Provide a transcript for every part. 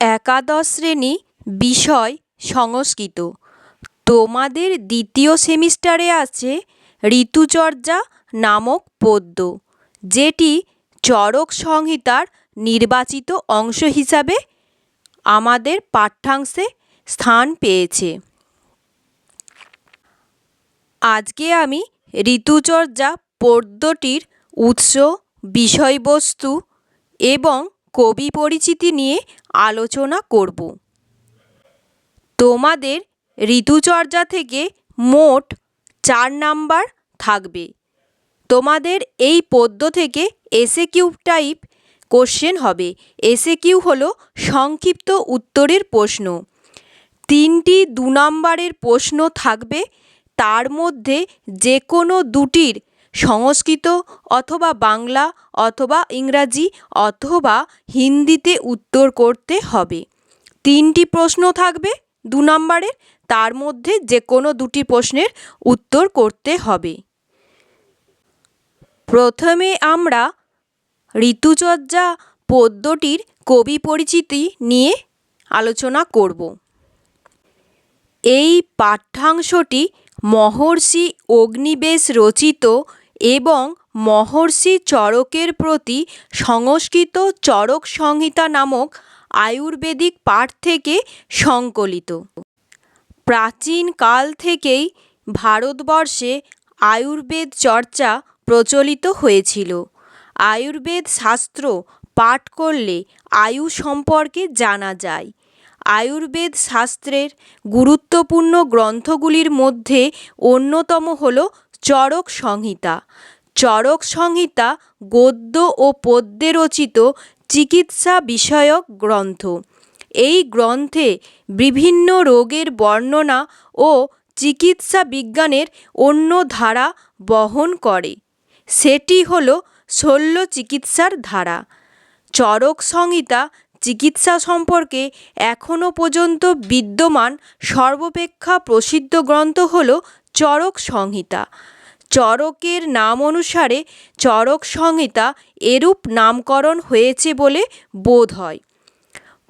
একাদশ শ্রেণি বিষয় সংস্কৃত। তোমাদের দ্বিতীয় সেমিস্টারে আছে ঋতুচর্যা নামক পদ্য, যেটি চরক সংহিতার নির্বাচিত অংশ হিসাবে আমাদের পাঠ্যাংশে স্থান পেয়েছে। আজকে আমি ঋতুচর্যা পদ্যটির উৎস, বিষয়বস্তু এবং কবি পরিচিতি নিয়ে আলোচনা করব। তোমাদের ঋতুচর্যা থেকে মোট চার নাম্বার থাকবে। তোমাদের এই পদ্য থেকে এসে কিউ টাইপ কোশ্চেন হবে। এসে কিউ হলো সংক্ষিপ্ত উত্তরের প্রশ্ন। তিনটি দু নম্বরের প্রশ্ন থাকবে। তার মধ্যে যে কোনো দুটির সংস্কৃত অথবা বাংলা অথবা ইংরাজি অথবা হিন্দিতে উত্তর করতে হবে। তিনটি প্রশ্ন থাকবে দু নম্বরের তার মধ্যে যে কোনো দুটি প্রশ্নের উত্তর করতে হবে। প্রথমে আমরা ঋতুচর্যা পদ্যটির কবি পরিচিতি নিয়ে আলোচনা করব। এই পাঠ্যাংশটি মহর্ষি অগ্নিবেশ রচিত এবং মহর্ষি চরকের প্রতি সংস্কৃত চরক সংহিতা নামক আয়ুর্বেদিক পাঠ থেকে সংকলিত। প্রাচীনকাল থেকেই ভারতবর্ষে আয়ুর্বেদ চর্চা প্রচলিত হয়েছিল। আয়ুর্বেদ শাস্ত্র পাঠ করলে আয়ু সম্পর্কে জানা যায়। আয়ুর্বেদ শাস্ত্রের গুরুত্বপূর্ণ গ্রন্থগুলির মধ্যে অন্যতম হল চরক সংহিতা। চরক সংহিতা গদ্য ও পদ্যে রচিত চিকিৎসা বিষয়ক গ্রন্থ। এই গ্রন্থে বিভিন্ন রোগের বর্ণনা ও চিকিৎসা বিজ্ঞানের অন্য ধারা বহন করে। সেটি হল শল্য চিকিৎসার ধারা। চরক সংহিতা চিকিৎসা সম্পর্কে এখনও পর্যন্ত বিদ্যমান সর্বাপেক্ষা প্রসিদ্ধ গ্রন্থ হল চরক সংহিতা। চরকের নাম অনুসারে চরক সংহিতা এরূপ নামকরণ হয়েছে বলে বোধ হয়।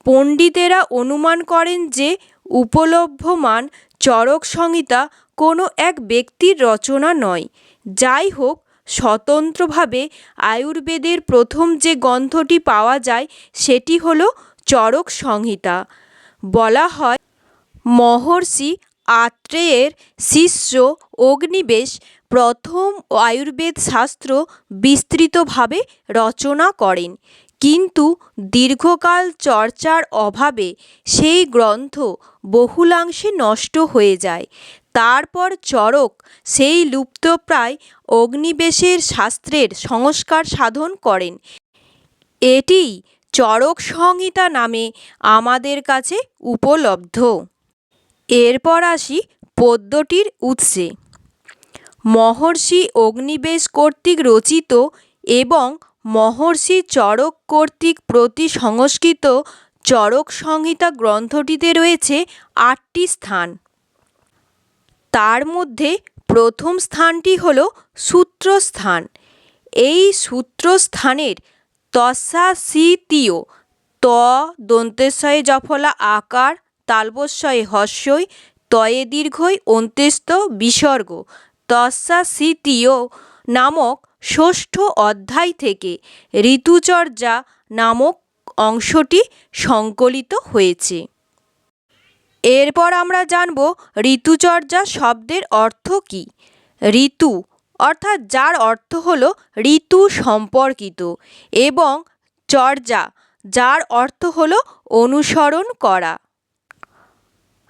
পণ্ডিতেরা অনুমান করেন যে উপলভ্যমান চরক সংহিতা কোনো এক ব্যক্তির রচনা নয়। যাই হোক, স্বতন্ত্রভাবে আয়ুর্বেদের প্রথম যে গ্রন্থটি পাওয়া যায় সেটি হল চরক সংহিতা। বলা হয়, মহর্ষি আত্রেয়ের শিষ্য অগ্নিবেশ প্রথম আয়ুর্বেদ শাস্ত্র বিস্তৃতভাবে রচনা করেন। কিন্তু দীর্ঘকাল চর্চার অভাবে সেই গ্রন্থ বহুলাংশে নষ্ট হয়ে যায়। তারপর চরক সেই লুপ্তপ্রায় অগ্নিবেশের শাস্ত্রের সংস্কার সাধন করেন। এটিই চরক সংহিতা নামে আমাদের কাছে উপলব্ধ। এরপর আসি পদ্যটির উৎসে। মহর্ষি অগ্নিবেশ কর্তৃক রচিত এবং মহর্ষি চরক কর্তৃক প্রতি সংস্কৃত চরক সংহিতা গ্রন্থটিতে রয়েছে আটটি স্থান। তার মধ্যে প্রথম স্থানটি হল সূত্রস্থান। এই সূত্রস্থানের তসা তস্যাসিতীয় ত দন্তেশ্বয়ে জফলা আকার তালবস্যয়ে হস্যই, তয়ে দীর্ঘই অন্ত্যেস্ত বিসর্গ। তস্যাসিতীয় নামক ষষ্ঠ অধ্যায় থেকে ঋতুচর্যা নামক অংশটি সংকলিত হয়েছে। এরপর আমরা জানব ঋতুচর্যা শব্দের অর্থ কী? ঋতু, অর্থাৎ যার অর্থ হল ঋতু সম্পর্কিত, এবং চর্যা, যার অর্থ হল অনুসরণ করা।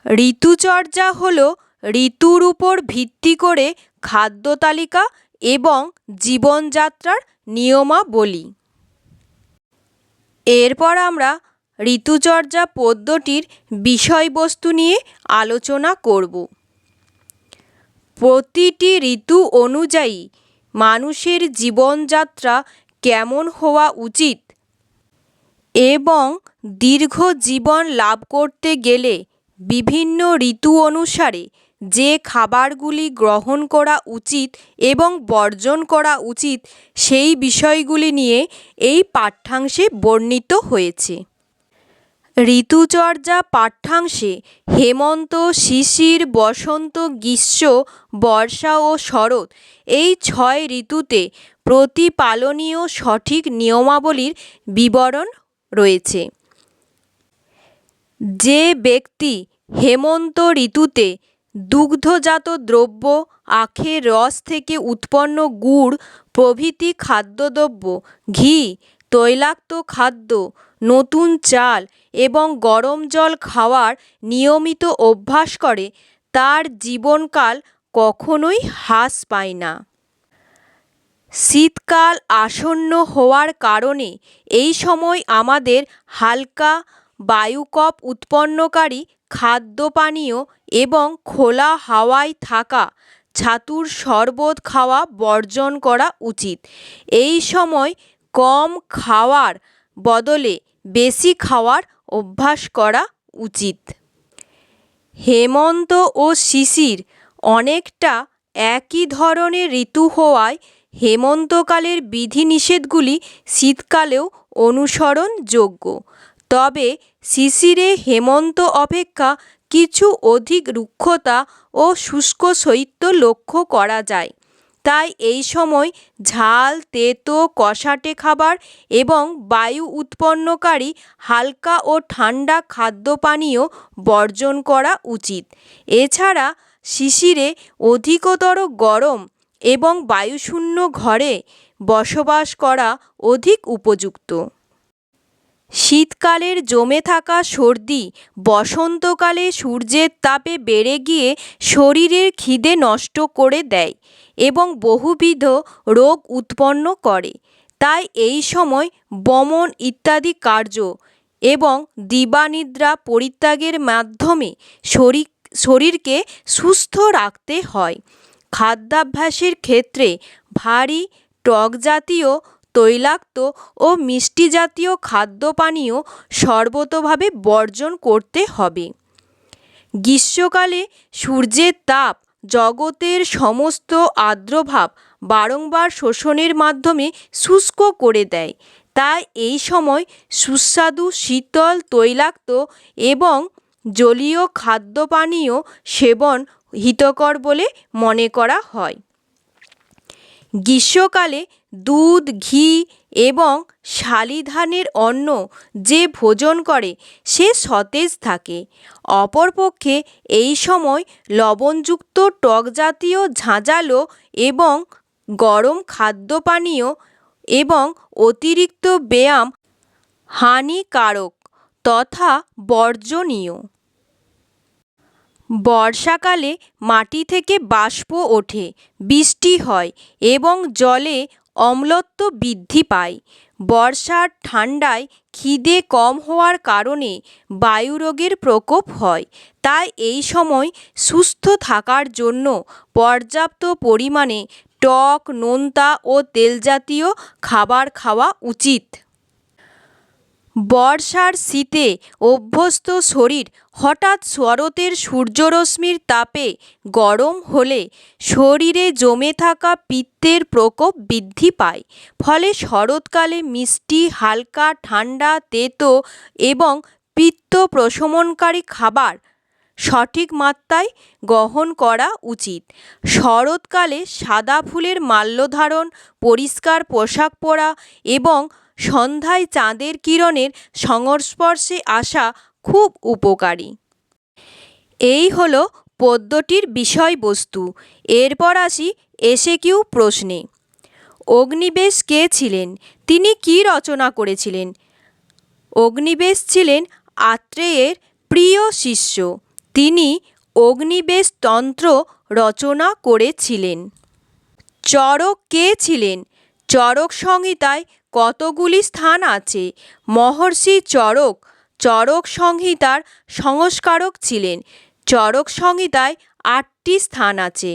ঋতুচর্যা হল ঋতুর উপর ভিত্তি করে খাদ্য তালিকা এবং জীবনযাত্রার নিয়মাবলী। এরপর আমরা ঋতুচর্যা পদ্যটির বিষয়বস্তু নিয়ে আলোচনা করব। প্রতিটি ঋতু অনুযায়ী মানুষের জীবনযাত্রা কেমন হওয়া উচিত এবং দীর্ঘ জীবন লাভ করতে গেলে বিভিন্ন ঋতু অনুসারে যে খাবারগুলি গ্রহণ করা উচিত এবং বর্জন করা উচিত, সেই বিষয়গুলি নিয়ে এই পাঠ্যাংশে বর্ণিত হয়েছে। ঋতুচর্যা পাঠ্যাংশে হেমন্ত, শিশির, বসন্ত, গ্রীষ্ম, বর্ষা ও শরৎ এই ছয় ঋতুতে প্রতিপালনীয় সঠিক নিয়মাবলীর বিবরণ রয়েছে। যে ব্যক্তি হেমন্ত ঋতুতে দুগ্ধজাত দ্রব্য আখের রস থেকে উৎপন্ন গুড়, প্রভৃতি খাদ্যদ্রব্য, ঘি, তৈলাক্ত খাদ্য, নতুন চাল এবং গরম জল খাওয়ার নিয়মিত অভ্যাস করে, তার জীবনকাল কখনোই হ্রাস পায় না। শীতকাল আসন্ন হওয়ার কারণে এই সময় আমাদের হালকা বায়ুকপ উৎপন্নকারী খাদ্য পানীয় এবং খোলা হাওয়ায় থাকা ছাতুর শরবত খাওয়া বর্জন করা উচিত। এই সময় কম খাওয়ার বদলে বেশি খাওয়ার অভ্যাস করা উচিত। হেমন্ত ও শিশির অনেকটা একই ধরনের ঋতু হওয়ায় হেমন্তকালের বিধিনিষেধগুলি শীতকালেও অনুসরণযোগ্য। তবে শিশিরে হেমন্ত অপেক্ষা কিছু অধিক রুক্ষতা ও শুষ্ক শৈত্য লক্ষ্য করা যায়। তাই এই সময় ঝাল, তেতো, কষাটে খাবার এবং বায়ু উৎপন্নকারী হালকা ও ঠান্ডা খাদ্য পানীয় বর্জন করা উচিত। এছাড়া শিশিরে অধিকতর গরম এবং বায়ুশূন্য ঘরে বসবাস করা অধিক উপযুক্ত। শীতকালের জমে থাকা সর্দি বসন্তকালে সূর্যের তাপে বেড়ে গিয়ে শরীরের খিদে নষ্ট করে দেয় এবং বহুবিধ রোগ উৎপন্ন করে। তাই এই সময় বমন ইত্যাদি কার্য এবং দিবানিদ্রা পরিত্যাগের মাধ্যমে শরীর, শরীরকে সুস্থ রাখতে হয়। খাদ্যাভ্যাসের ক্ষেত্রে ভারী টক জাতীয় তৈলাক্ত ও মিষ্টি জাতীয় খাদ্য পানীয় সর্বতোভাবে বর্জন করতে হবে। গ্রীষ্মকালে সূর্যের তাপ জগতের সমস্ত আর্দ্রভাব বারংবার শোষণের মাধ্যমে শুষ্ক করে দেয়। তাই এই সময় সুস্বাদু, শীতল, তৈলাক্ত এবং জলীয় খাদ্য পানীয় সেবন হিতকর বলে মনে করা হয়। গ্রীষ্মকালে দুধ, ঘি এবং শালিধানের অন্ন যে ভোজন করে, সে সতেজ থাকে। অপরপক্ষে এই সময় লবণযুক্ত টক জাতীয় ঝাঁঝালো এবং গরম খাদ্য পানীয় এবং অতিরিক্ত ব্যায়াম হানিকারক তথা বর্জনীয়। বর্ষাকালে মাটি থেকে বাষ্প ওঠে, বৃষ্টি হয় এবং জলে অম্লত্ব বৃদ্ধি পায়। বর্ষার ঠান্ডায় খিদে কম হওয়ার কারণে বায়ুরোগের প্রকোপ হয়। তাই এই সময় সুস্থ থাকার জন্য পর্যাপ্ত পরিমাণে টক, নোনতা ও তেলজাতীয় খাবার খাওয়া উচিত। বর্ষার শীতে অভ্যস্ত শরীর হঠাৎ শরতের সূর্যরশ্মির তাপে গরম হলে শরীরে জমে থাকা পিত্তের প্রকোপ বৃদ্ধি পায়। ফলে শরৎকালে মিষ্টি, হালকা, ঠান্ডা, তেতো এবং পিত্ত প্রশমনকারী খাবার সঠিক মাত্রায় গ্রহণ করা উচিত। শরৎকালে সাদা ফুলের মাল্যধারণ, পরিষ্কার পোশাক পরা এবং সন্ধ্যায় চাঁদের কিরণের সংস্পর্শে আসা খুব উপকারী। এই হলো পদ্যটির বিষয়বস্তু। এরপর আসি এসএকিউ প্রশ্নে। অগ্নিবেশ কে ছিলেন? তিনি কী রচনা করেছিলেন? অগ্নিবেশ ছিলেন আত্রেয়ের প্রিয় শিষ্য। তিনি অগ্নিবেশ তন্ত্র রচনা করেছিলেন। চরক কে ছিলেন? চরক সংহিতায় কতগুলি স্থান আছে? মহর্ষি চরক চরক সংহিতার সংস্কারক ছিলেন। চরক সংহিতায় আটটি স্থান আছে।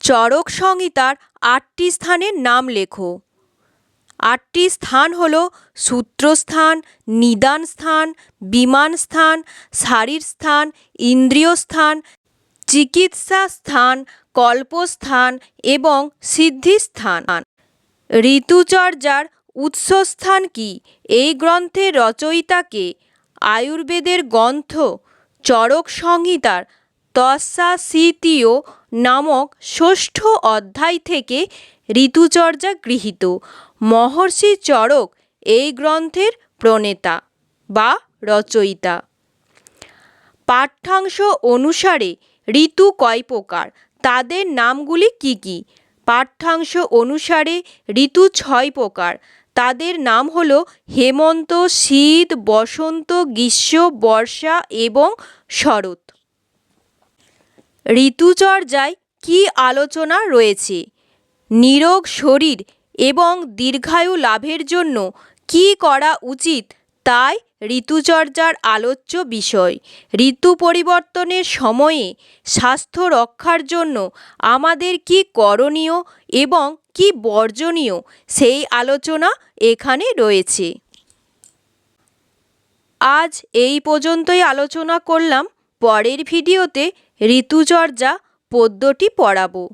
চরক সংহিতার আটটি স্থানের নাম লেখো। আটটি স্থান হল সূত্রস্থান, নিদান স্থান, বিমান স্থান, শারীর স্থান, ইন্দ্রিয় স্থান, চিকিৎসা স্থান, কল্পস্থান এবং সিদ্ধিস্থান। ঋতুচর্যার উৎসস্থান কী? এই গ্রন্থের রচয়িতা কে আয়ুর্বেদের গ্রন্থ চরক সংহিতার তস্যাশীতীয় নামক ষষ্ঠ অধ্যায় থেকে ঋতুচর্যা গৃহীত। মহর্ষি চরক এই গ্রন্থের প্রণেতা বা রচয়িতা। পাঠ্যাংশ অনুসারে ঋতু কয় প্রকার? তাদের নামগুলি কী কী? পাঠ্যাংশ অনুসারে ঋতু ছয় প্রকার। তাদের নাম হল হেমন্ত, শীত, বসন্ত, গ্রীষ্ম, বর্ষা এবং শরৎ। ঋতুচর্যায় কী আলোচনা রয়েছে? নিরোগ শরীর এবং দীর্ঘায়ু লাভের জন্য কী করা উচিত? তাই ঋতুচর্যার আলোচ্য বিষয়। ঋতু পরিবর্তনের সময়ে স্বাস্থ্য রক্ষার জন্য আমাদের কী করণীয় এবং কী বর্জনীয় সেই আলোচনা এখানে রয়েছে। আজ এই পর্যন্তই আলোচনা করলাম। পরের ভিডিওতে ঋতুচর্যা পদ্যটি পড়াবো।